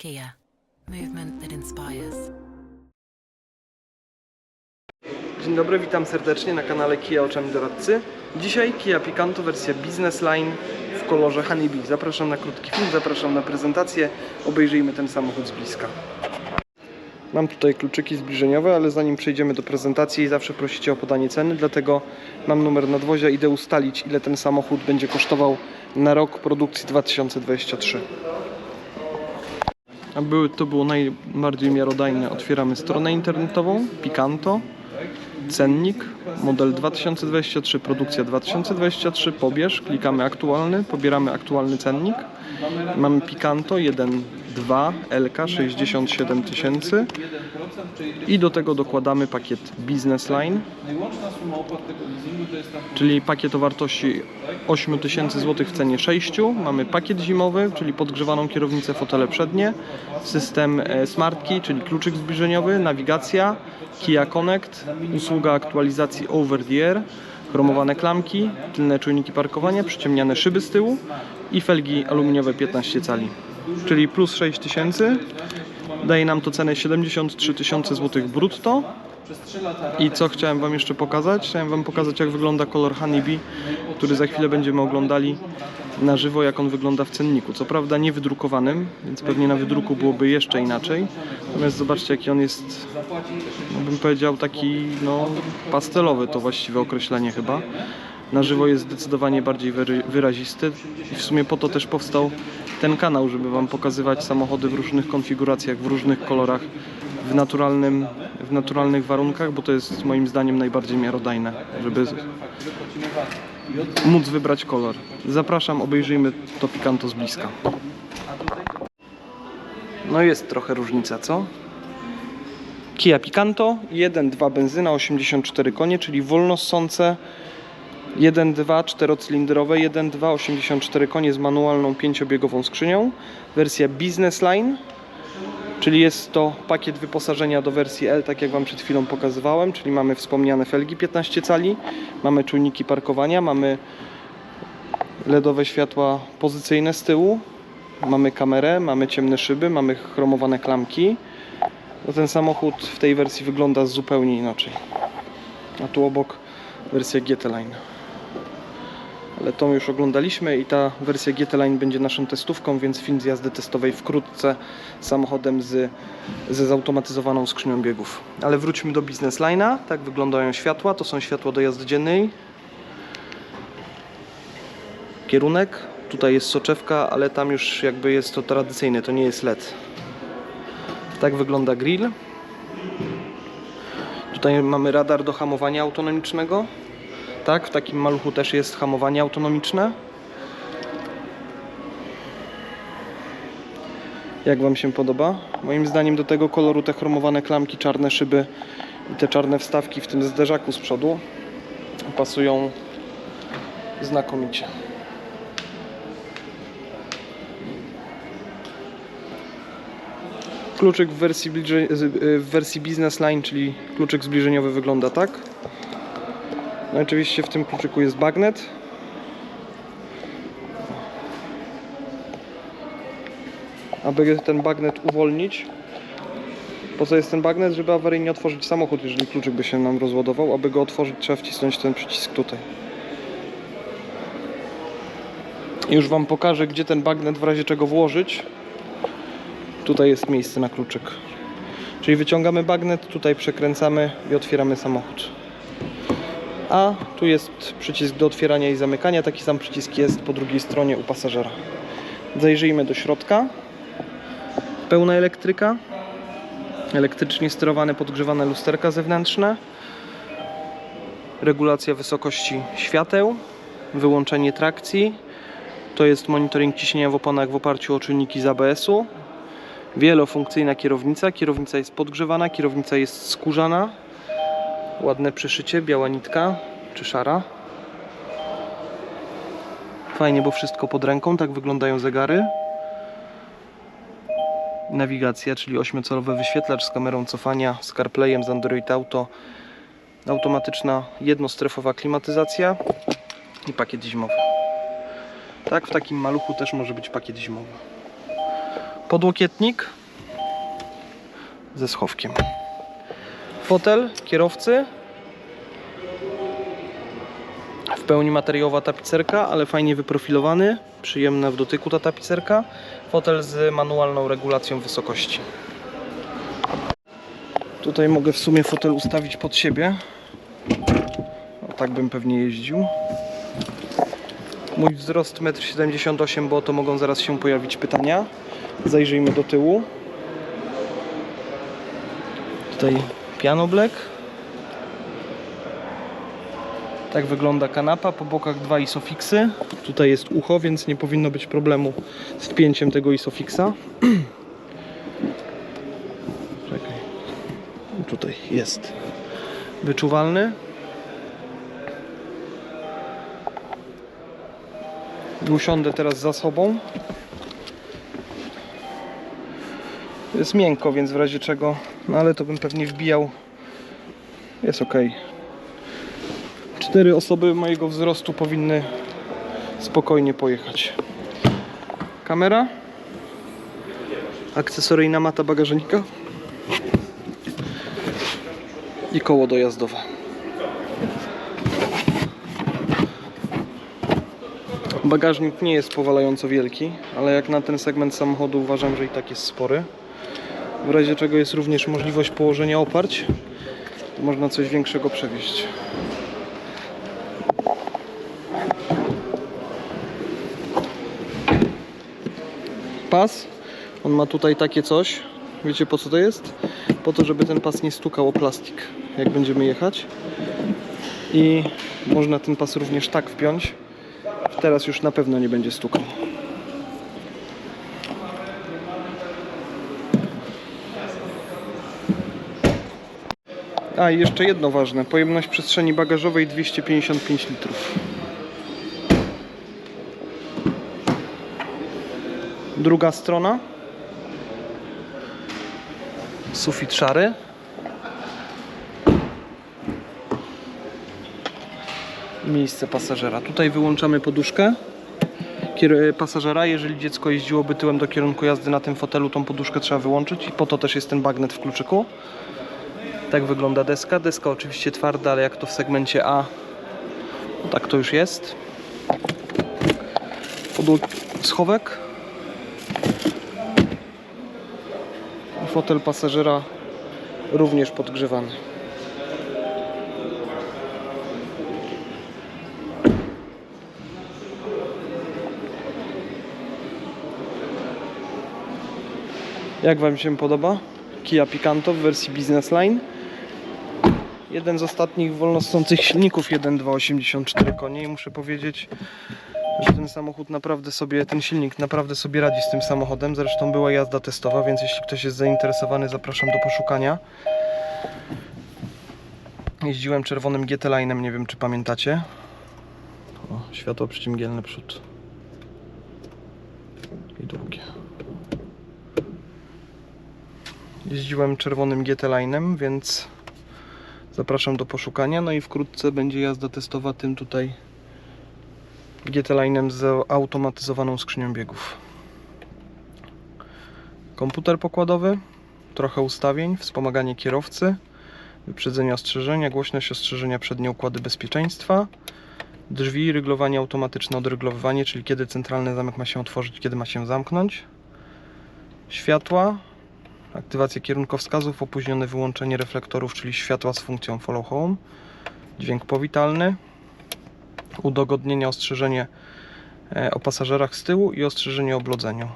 Kia, movement that inspires. Dzień dobry, witam serdecznie na kanale Kia Oczami Doradcy. Dzisiaj Kia Picanto wersja Business Line w kolorze Honeybee. Zapraszam na krótki film, zapraszam na prezentację. Obejrzyjmy ten samochód z bliska. Mam tutaj kluczyki zbliżeniowe, ale zanim przejdziemy do prezentacji zawsze prosicie o podanie ceny, dlatego mam numer nadwozia, idę ustalić ile ten samochód będzie kosztował na rok produkcji 2023. Aby to było najbardziej miarodajne, otwieramy stronę internetową Picanto, cennik, model 2023, produkcja 2023, pobierz, klikamy aktualny, pobieramy aktualny cennik. Mamy Picanto 1.2 LK 67 tysięcy i do tego dokładamy pakiet Business Line, czyli pakiet o wartości 8 tysięcy złotych w cenie 6. Mamy pakiet zimowy, czyli podgrzewaną kierownicę, fotele przednie, system e, Smart Key, czyli kluczyk zbliżeniowy, nawigacja, Kia Connect, usługa aktualizacji over the air, chromowane klamki, tylne czujniki parkowania, przyciemniane szyby z tyłu i felgi aluminiowe 15 cali, czyli plus 6 tysięcy. Daje nam to cenę 73 tysiące złotych brutto. I co chciałem Wam jeszcze pokazać? Chciałem Wam pokazać, jak wygląda kolor Honeybee, który za chwilę będziemy oglądali na żywo, jak on wygląda w cenniku. Co prawda nie wydrukowanym, więc pewnie na wydruku byłoby jeszcze inaczej. Natomiast zobaczcie, jaki on jest, no bym powiedział, taki no, pastelowy, to właściwe określenie chyba. Na żywo jest zdecydowanie bardziej wyrazisty i w sumie po to też powstał ten kanał, żeby Wam pokazywać samochody w różnych konfiguracjach, w różnych kolorach, w, naturalnym, w naturalnych warunkach, bo to jest moim zdaniem najbardziej miarodajne, żeby móc wybrać kolor. Zapraszam, obejrzyjmy to Picanto z bliska. No jest trochę różnica, co? Kia Picanto, 1.2 benzyna, 84 konie, czyli wolnossące 1.2 czterocylindrowe, 1.2 84 konie z manualną pięciobiegową skrzynią. Wersja Business Line, czyli jest to pakiet wyposażenia do wersji L, tak jak Wam przed chwilą pokazywałem, czyli mamy wspomniane felgi 15 cali, mamy czujniki parkowania, mamy LEDowe światła pozycyjne z tyłu, mamy kamerę, mamy ciemne szyby, mamy chromowane klamki. No ten samochód w tej wersji wygląda zupełnie inaczej. A tu obok wersja GT Line. Ale tą już oglądaliśmy i ta wersja GT Line będzie naszą testówką, więc film z jazdy testowej wkrótce samochodem z, ze zautomatyzowaną skrzynią biegów. Ale wróćmy do Business Line'a. Tak wyglądają światła. To są światła do jazdy dziennej. Kierunek. Tutaj jest soczewka, ale tam już jakby jest to tradycyjne, to nie jest LED. Tak wygląda grill. Tutaj mamy radar do hamowania autonomicznego. Tak, w takim maluchu też jest hamowanie autonomiczne. Jak Wam się podoba? Moim zdaniem do tego koloru te chromowane klamki, czarne szyby i te czarne wstawki w tym zderzaku z przodu pasują znakomicie. Kluczyk w wersji, w wersji Business Line, czyli kluczyk zbliżeniowy wygląda tak. No oczywiście w tym kluczyku jest bagnet. Aby ten bagnet uwolnić. Po co jest ten bagnet? Żeby awaryjnie otworzyć samochód, jeżeli kluczyk by się nam rozładował. Aby go otworzyć trzeba wcisnąć ten przycisk tutaj. Już Wam pokażę, gdzie ten bagnet w razie czego włożyć. Tutaj jest miejsce na kluczyk. Czyli wyciągamy bagnet, tutaj przekręcamy i otwieramy samochód. A tu jest przycisk do otwierania i zamykania. Taki sam przycisk jest po drugiej stronie u pasażera. Zajrzyjmy do środka. Pełna elektryka. Elektrycznie sterowane podgrzewane lusterka zewnętrzne. Regulacja wysokości świateł. Wyłączenie trakcji. To jest monitoring ciśnienia w oponach w oparciu o czujniki z ABS-u. Wielofunkcyjna kierownica. Kierownica jest podgrzewana, kierownica jest skórzana. Ładne przyszycie, biała nitka czy szara. Fajnie, bo wszystko pod ręką, tak wyglądają zegary. Nawigacja, czyli 8-calowy wyświetlacz z kamerą cofania, z CarPlayem, z Android Auto. Automatyczna jednostrefowa klimatyzacja i pakiet zimowy. Tak, w takim maluchu też może być pakiet zimowy. Podłokietnik ze schowkiem. Fotel kierowcy. W pełni materiałowa tapicerka, ale fajnie wyprofilowany. Przyjemna w dotyku ta tapicerka. Fotel z manualną regulacją wysokości. Tutaj mogę w sumie fotel ustawić pod siebie. O, tak bym pewnie jeździł. Mój wzrost 1,78 m, bo to mogą zaraz się pojawić pytania. Zajrzyjmy do tyłu. Tutaj piano black. Tak wygląda kanapa, po bokach dwa isofiksy. Tutaj jest ucho, więc nie powinno być problemu z wpięciem tego isofiksa. Czekaj. Tutaj jest wyczuwalny. Usiądę teraz za sobą. Jest miękko, więc w razie czego, no ale to bym pewnie wbijał. Jest ok. Cztery osoby mojego wzrostu powinny spokojnie pojechać. Kamera. Akcesoryjna mata bagażnika. I koło dojazdowe. Bagażnik nie jest powalająco wielki, ale jak na ten segment samochodu uważam, że i tak jest spory. W razie czego jest również możliwość położenia oparć, można coś większego przewieźć. Pas, on ma tutaj takie coś. Wiecie po co to jest? Po to, żeby ten pas nie stukał o plastik, jak będziemy jechać. I można ten pas również tak wpiąć. Teraz już na pewno nie będzie stukał. A jeszcze jedno ważne. Pojemność przestrzeni bagażowej 255 litrów. Druga strona. Sufit szary. Miejsce pasażera. Tutaj wyłączamy poduszkę kier- pasażera. Jeżeli dziecko jeździłoby tyłem do kierunku jazdy na tym fotelu, tą poduszkę trzeba wyłączyć i po to też jest ten bagnet w kluczyku. Tak wygląda deska. Deska oczywiście twarda, ale jak to w segmencie A, tak to już jest. Podłog schowek. Fotel pasażera również podgrzewany. Jak Wam się podoba? Kia Picanto w wersji Business Line. Jeden z ostatnich wolnostących silników 1.284 konie i muszę powiedzieć, że ten samochód naprawdę sobie, ten silnik naprawdę sobie radzi z tym samochodem. Zresztą była jazda testowa, więc jeśli ktoś jest zainteresowany, zapraszam do poszukania. Jeździłem czerwonym GT Line'em, nie wiem czy pamiętacie. O, światło przyciemgielne przód. I długie. Jeździłem czerwonym GT Line'em, więc zapraszam do poszukania. No i wkrótce będzie jazda testowa tym tutaj GT Line'em z automatyzowaną skrzynią biegów. Komputer pokładowy, trochę ustawień, wspomaganie kierowcy, wyprzedzenie ostrzeżenia, głośność ostrzeżenia przednie układy bezpieczeństwa, drzwi, ryglowanie automatyczne, odryglowywanie, czyli kiedy centralny zamek ma się otworzyć, kiedy ma się zamknąć, światła, aktywacja kierunkowskazów, opóźnione wyłączenie reflektorów, czyli światła z funkcją follow home, dźwięk powitalny, udogodnienie, ostrzeżenie e, o pasażerach z tyłu i ostrzeżenie o oblodzeniu.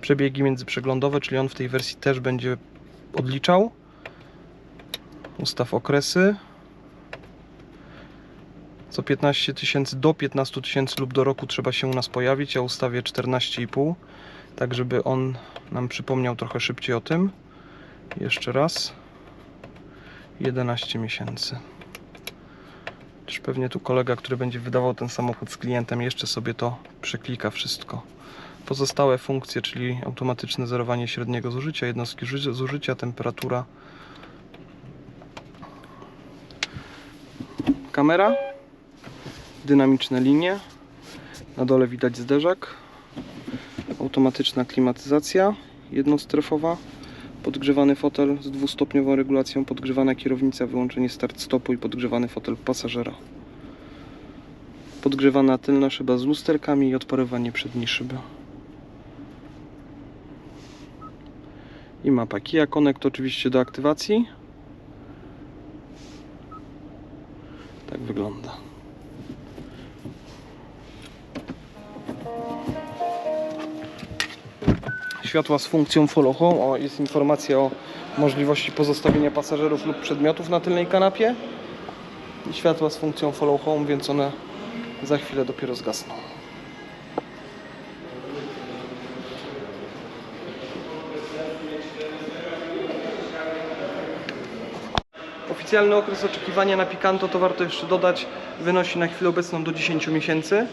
Przebiegi międzyprzeglądowe, czyli on w tej wersji też będzie odliczał. Ustaw okresy. Co 15 tysięcy do 15 tysięcy lub do roku trzeba się u nas pojawić. Ja ustawię 14,5 tak żeby on nam przypomniał trochę szybciej o tym. Jeszcze raz. 11 miesięcy. Też pewnie tu kolega, który będzie wydawał ten samochód z klientem, jeszcze sobie to przeklika wszystko. Pozostałe funkcje, czyli automatyczne zerowanie średniego zużycia, jednostki ży- zużycia, temperatura. Kamera. Dynamiczne linie. Na dole widać zderzak. Automatyczna klimatyzacja jednostrefowa. Podgrzewany fotel z dwustopniową regulacją, podgrzewana kierownica, wyłączenie start-stopu i podgrzewany fotel pasażera. Podgrzewana tylna szyba z lusterkami i odparowanie przedniej szyby. I mapa Kia Connect oczywiście do aktywacji. Tak wygląda. Światła z funkcją follow. O, jest informacja o możliwości pozostawienia pasażerów lub przedmiotów na tylnej kanapie. I światła z funkcją follow home, więc one za chwilę dopiero zgasną. Oficjalny okres oczekiwania na Picanto, to warto jeszcze dodać, wynosi na chwilę obecną do 10 miesięcy.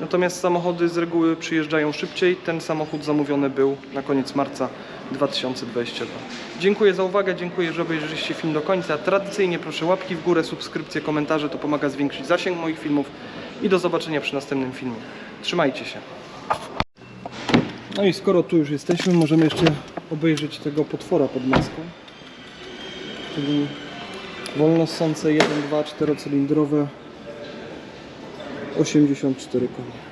Natomiast samochody z reguły przyjeżdżają szybciej. Ten samochód zamówiony był na koniec marca 2022. Dziękuję za uwagę, dziękuję, że obejrzeliście film do końca. Tradycyjnie proszę łapki w górę, subskrypcje, komentarze, to pomaga zwiększyć zasięg moich filmów i do zobaczenia przy następnym filmie. Trzymajcie się. No i skoro tu już jesteśmy, możemy jeszcze obejrzeć tego potwora pod maską. Czyli wolnossące 1.2 czterocylindrowe 84 konie.